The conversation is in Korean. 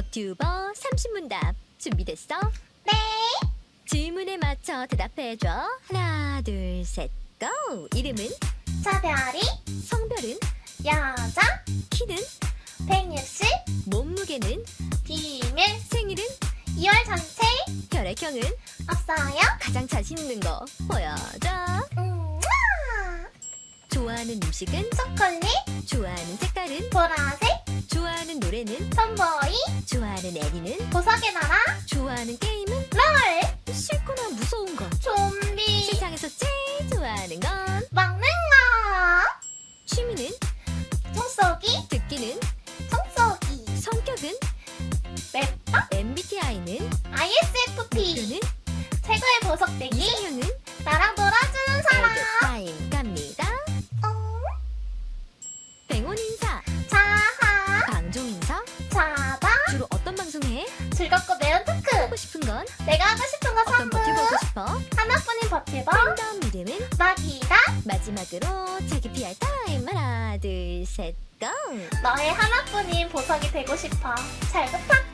버튜버 30문답 준비됐어? 네. 질문에 맞춰 대답해줘. 하나, 둘, 셋, 고! 이름은? 차별이 성별은? 여자 키는? 160 몸무게는? 비밀 생일은? 2월 전체 혈액형은? 없어요. 가장 자신 있는 거 보여줘. 음, 좋아하는 음식은? 초콜릿 좋아하는 색깔은? 보라색 좋아하는 노래는? tomboy 좋아하는 애니는? 보석의 나라 좋아하는 게임은? 롤 싫거나 무서운 건? 좀비 세상에서 제일 좋아하는 건? 먹는 거 취미는? 청소기 듣기는? 청소기 성격은? 맵밥 MBTI는? ISFP 목표는? 최고의 보석 대기 이상형은? 나랑 놀아주 내가 하고 싶은 거 어떤 선물 버튜버 하고 싶어? 하나뿐인 버티버 팬덤 이름은? 마기다 마지막으로 자기 PR 타임 하나 둘셋 고! 너의 하나뿐인 보석이 되고 싶어 잘 부탁해